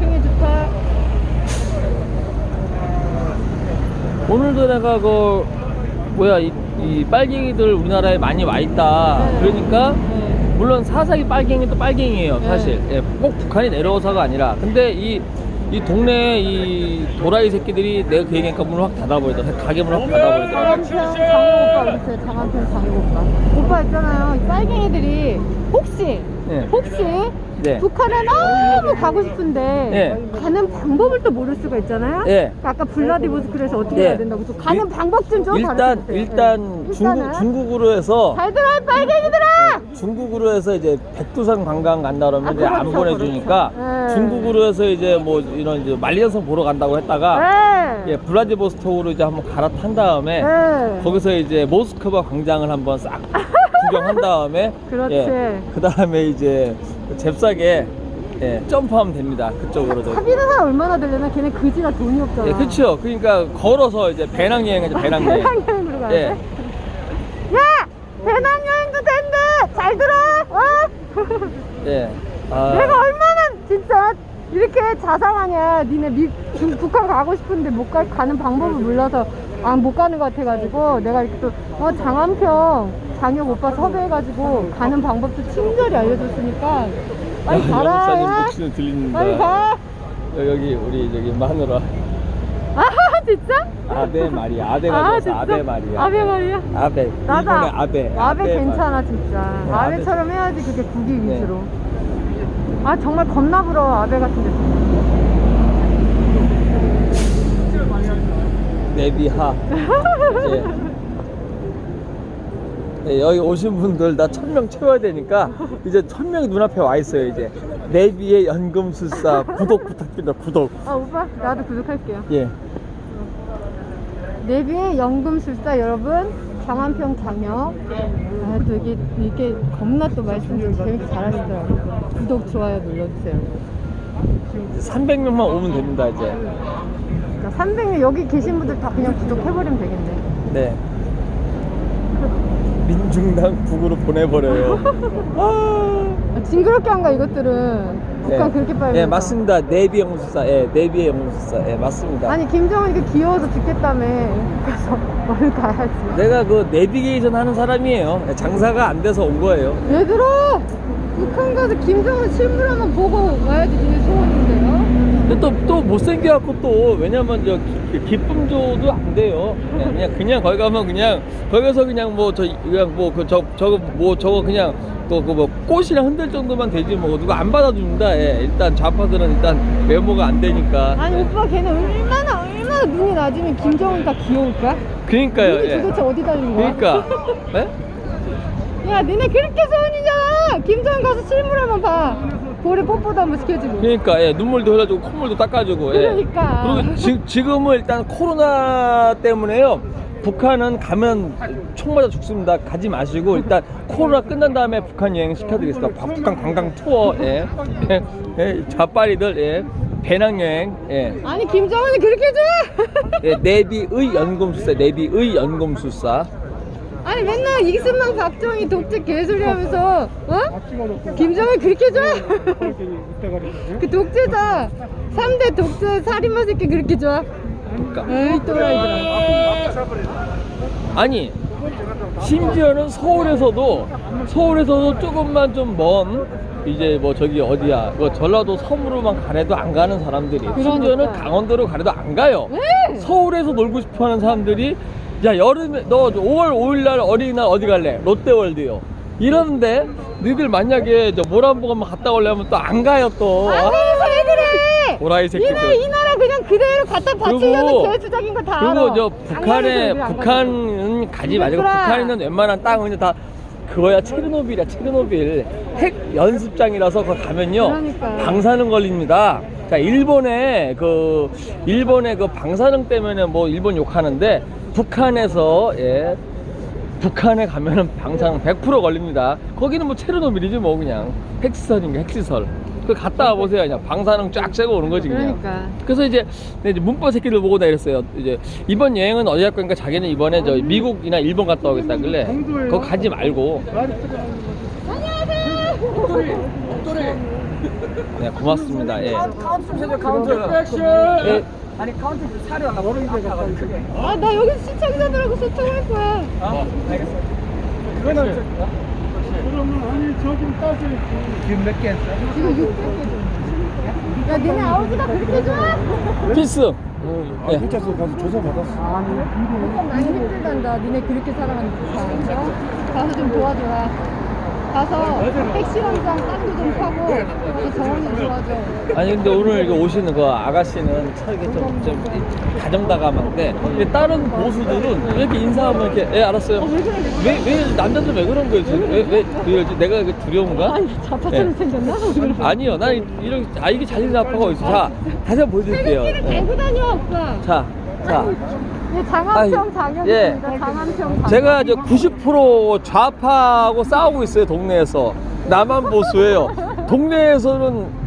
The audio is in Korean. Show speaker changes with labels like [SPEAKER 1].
[SPEAKER 1] 풍이 좋다.
[SPEAKER 2] 오늘도 내가 그 뭐야 이, 이 빨갱이들 우리나라에 많이 와 있다.
[SPEAKER 1] 네.
[SPEAKER 2] 그러니까
[SPEAKER 1] 네.
[SPEAKER 2] 물론 사사기 빨갱이도 빨갱이에요
[SPEAKER 1] 네.
[SPEAKER 2] 사실. 예, 꼭 북한이 내려와서가 아니라. 근데 이 이 동네 이 도라이 새끼들이 내가 그 얘기하니까 문을 확 닫아버리더라. 가게 문을 확 닫아버리더라.
[SPEAKER 1] 장한평 장혁 오빠 있어요. 장한평 장혁 오빠. 오빠 있잖아요. 이 빨갱이들이 혹시
[SPEAKER 2] 네.
[SPEAKER 1] 혹시
[SPEAKER 2] 네.
[SPEAKER 1] 북한에 너무 가고 싶은데
[SPEAKER 2] 네.
[SPEAKER 1] 가는 방법을 또 모를 수가 있잖아요.
[SPEAKER 2] 네.
[SPEAKER 1] 아까 블라디보스크에서 어떻게
[SPEAKER 2] 네.
[SPEAKER 1] 해야 된다고 또 가는
[SPEAKER 2] 일-
[SPEAKER 1] 방법 좀좀
[SPEAKER 2] 일단
[SPEAKER 1] 가르쳐주세요.
[SPEAKER 2] 일단
[SPEAKER 1] 네.
[SPEAKER 2] 중국
[SPEAKER 1] 일단은
[SPEAKER 2] 중국으로 해서
[SPEAKER 1] 잘 들어 이 빨갱이들아.
[SPEAKER 2] 중국으로 해서 이제 백두산 관광 간다 그러면
[SPEAKER 1] 아,
[SPEAKER 2] 이제 안
[SPEAKER 1] 그렇죠,
[SPEAKER 2] 보내주니까
[SPEAKER 1] 그렇죠. 네.
[SPEAKER 2] 중국으로 해서 이제 뭐 이런 이제 만리장성 보러 간다고 했다가
[SPEAKER 1] 네.
[SPEAKER 2] 예, 블라디보스톡으로 이제 한번 갈아탄 다음에
[SPEAKER 1] 네.
[SPEAKER 2] 거기서 이제 모스크바 광장을 한번 싹 구경한 다음에
[SPEAKER 1] 그렇지.
[SPEAKER 2] 예, 그 다음에 이제 잽싸게 예, 점프하면 됩니다 그쪽으로 도
[SPEAKER 1] 사귀는 사람 얼마나 되려나 걔네 그지가 돈이 없잖아.
[SPEAKER 2] 예, 그렇죠 그러니까 걸어서 이제 배낭여행이죠 배낭여행
[SPEAKER 1] 배낭여행으로 가야
[SPEAKER 2] 예.
[SPEAKER 1] 돼? 야! 배낭여행도 된대! 잘 들어! 어?
[SPEAKER 2] 예. 아,
[SPEAKER 1] 내가 얼마나 진짜 이렇게 자상하냐 니네 미, 중, 북한 가고 싶은데 못 가, 가는 방법을 몰라서 아, 못 가는 것 같아가지고 내가 이렇게 또 어, 장한평 장혁 오빠 섭외해가지고 가는 방법도 친절히 알려줬으니까 빨리
[SPEAKER 2] 야,
[SPEAKER 1] 가라.
[SPEAKER 2] 목소리 들립니다
[SPEAKER 1] 빨리 가.
[SPEAKER 2] 여기 우리 저기 마누라.
[SPEAKER 1] 아 진짜?
[SPEAKER 2] 아베 마리아 아베가 좋아서 아베 마리아
[SPEAKER 1] 아베 마리아
[SPEAKER 2] 아베.
[SPEAKER 1] 나도
[SPEAKER 2] 일본의 아베.
[SPEAKER 1] 아베 괜찮아. 진짜.
[SPEAKER 2] 네,
[SPEAKER 1] 아베처럼 해야지 그게 국위
[SPEAKER 2] 네.
[SPEAKER 1] 위주로. 아 정말 겁나 부러워 아베 같은 데.
[SPEAKER 2] 네비하. 예. 예, 여기 오신 분들 나 천 명 채워야 되니까 이제 천 명이 눈앞에 와 있어요 이제. 네비의 연금술사 구독 부탁드립니다 구독.
[SPEAKER 1] 아 오빠 나도 구독할게요.
[SPEAKER 2] 예.
[SPEAKER 1] 네비의 연금술사 여러분 장한평 장혁 아또 이게 이게 겁나 또 말씀 좀 재밌게 잘하시더라고요. 구독 좋아요 눌러주세요.
[SPEAKER 2] 300명만 오면 됩니다 이제.
[SPEAKER 1] 그러니까 300명 여기 계신 분들 다 그냥 구독해버리면 되겠네.
[SPEAKER 2] 네 민중당 북으로 보내버려요. 아.
[SPEAKER 1] 아, 징그럽게 한가 이것들은. 북한 그렇게 빨리
[SPEAKER 2] 예 맞습니다. 네비 연금술사. 예 네비의 연금술사. 예 맞습니다.
[SPEAKER 1] 아니 김정은 이게 귀여워서 죽겠다며. 그래서 얼른 가야지.
[SPEAKER 2] 내가 그 내비게이션 하는 사람이에요. 장사가 안 돼서 온 거예요.
[SPEAKER 1] 얘들아! 북한 가서 김정은 실물 한번 보고 와야지 니네 소원인데요
[SPEAKER 2] 근데 또, 또 못생겨갖고 또, 왜냐면 저 기, 기쁨조도 안 돼요. 네, 그냥, 그냥 거기 가면 그냥, 거기 가서 그냥 뭐, 저, 그냥 뭐, 그, 저, 저거, 뭐, 저거 그냥, 또, 그 뭐, 꽃이랑 흔들 정도만 되지 뭐, 누가 안 받아줍니다. 예, 일단 좌파들은 일단 외모가 안 되니까.
[SPEAKER 1] 아니
[SPEAKER 2] 예.
[SPEAKER 1] 오빠 걔는 얼마나 얼마나 눈이 낮으면 김정은 다 귀여울까?
[SPEAKER 2] 그니까요,
[SPEAKER 1] 눈이
[SPEAKER 2] 예.
[SPEAKER 1] 도대체 어디 달린 거야?
[SPEAKER 2] 그니까. 예?
[SPEAKER 1] 야 니네 그렇게 소원이잖아 김정은 가서 실물 한번 봐 볼에 뽀뽀도 한번 시켜주고
[SPEAKER 2] 그러니까 예, 눈물도 흘려주고 콧물도 닦아주고 예.
[SPEAKER 1] 그러니까.
[SPEAKER 2] 그리고 지, 지금은 일단 코로나 때문에요 북한은 가면 총 맞아 죽습니다 가지 마시고 일단 코로나 끝난 다음에 북한 여행 시켜드리겠습니다 바- 북한 관광 투어 예. 예, 예, 좌빨이들 예. 배낭여행 예.
[SPEAKER 1] 아니 김정은이 그렇게 좋아
[SPEAKER 2] 예, 내비의 연금술사 내비의 연금술사
[SPEAKER 1] 아니 맨날 이승만 박정희 독재 개소리 하면서 어? 김정은 그렇게 좋아? 그 독재자 3대 독재 살인마 새끼 그렇게 좋아?
[SPEAKER 2] 그러니까
[SPEAKER 1] 에이 또라이들아
[SPEAKER 2] 아니 심지어는 서울에서도 서울에서도 조금만 좀 먼 이제 뭐 저기 어디야 뭐 전라도 섬으로만 가래도 안 가는 사람들이 심지어는
[SPEAKER 1] 그러니까.
[SPEAKER 2] 강원도로 가래도 안 가요
[SPEAKER 1] 왜?
[SPEAKER 2] 서울에서 놀고 싶어하는 사람들이 야 여름에 너 5월 5일날 어린이날 어디 갈래? 롯데월드요. 이러는데 너희들 만약에 저 모란보감만 갔다 오려면 또 안 가요 또.
[SPEAKER 1] 안
[SPEAKER 2] 아,
[SPEAKER 1] 가면서 왜 그래
[SPEAKER 2] 도라이
[SPEAKER 1] 이
[SPEAKER 2] 새끼들.
[SPEAKER 1] 나라 이 나라 그냥 그대로 갖다 바치려는 개수작인 거 다
[SPEAKER 2] 그리고
[SPEAKER 1] 저안
[SPEAKER 2] 북한에. 북한은 가지 말고
[SPEAKER 1] 얘들아.
[SPEAKER 2] 북한에 있는 웬만한 땅은 다 그거야 체르노빌이야 체르노빌. 핵 연습장이라서 거 가면요.
[SPEAKER 1] 그러니까.
[SPEAKER 2] 방사능 걸립니다. 자 일본에 그 일본의 그 방사능 때문에 뭐 일본 욕하는데 북한에서 예 북한에 가면은 방사능 100% 걸립니다. 거기는 뭐 체르노빌이지 뭐 그냥 핵시설인가 핵시설. 그 갔다 와 보세요 그냥 방사능 쫙 쐬고 오는 거지 그냥.
[SPEAKER 1] 그러니까
[SPEAKER 2] 그래서 이제, 내 이제 문법 새끼들 보고 다녔어요. 이제 이번 여행은 어디 갈 거니까 자기는 이번에 저 미국이나 일본 갔다 오겠다길래 거기 가지 말고
[SPEAKER 1] 안녕하세요
[SPEAKER 2] 네, 고맙습니다. 예.
[SPEAKER 3] 카운트 좀 해줘 카운트
[SPEAKER 2] 예.
[SPEAKER 3] 아니 카운트 좀 사려 나 모르는 데가 크게
[SPEAKER 1] 아, 나 여기 시청자들하고 소통할 거야.
[SPEAKER 3] 어? 알겠어 그거는 그러면 아니 저좀 따져야지 지금 몇 개 했어?
[SPEAKER 1] 지금 600개 야, 니네 아우지가 그렇게 좋아?
[SPEAKER 2] 필수. 예.
[SPEAKER 4] 경찰서 가서 조사 받았어.
[SPEAKER 1] 조금 많이 힘들단다. 니네 그렇게 살아가니까. 어? 가서 좀 도와줘라. 가서 핵실험장 땅도 좀 파고 가서 정원 좀 도와줘.
[SPEAKER 2] 아니 근데 오늘 이거 오시는 그 아가씨는 참 이게 좀, 좀 다정다감한데 근데 다른 보수들은 왜 이렇게 인사하면 이렇게 예 알았어요. 왜 왜 남자들 왜 그런 거예요? 지금? 왜, 왜, 왜 이러지? 내가 그 두려운가?
[SPEAKER 1] 아니, 자파처럼
[SPEAKER 2] 예.
[SPEAKER 1] 생겼나?
[SPEAKER 2] 아니요, 난 이런 아 이게 자신 자파가 어딨어? 자, 다시 한번 보여드릴게요. 예.
[SPEAKER 1] 달고 다녀, 오빠.
[SPEAKER 2] 자, 자.
[SPEAKER 1] 예, 장암평 장혁입니다. 장암평 장혁.
[SPEAKER 2] 제가 이제 90% 좌파하고 싸우고 있어요 동네에서 나만 보수예요 동네에서는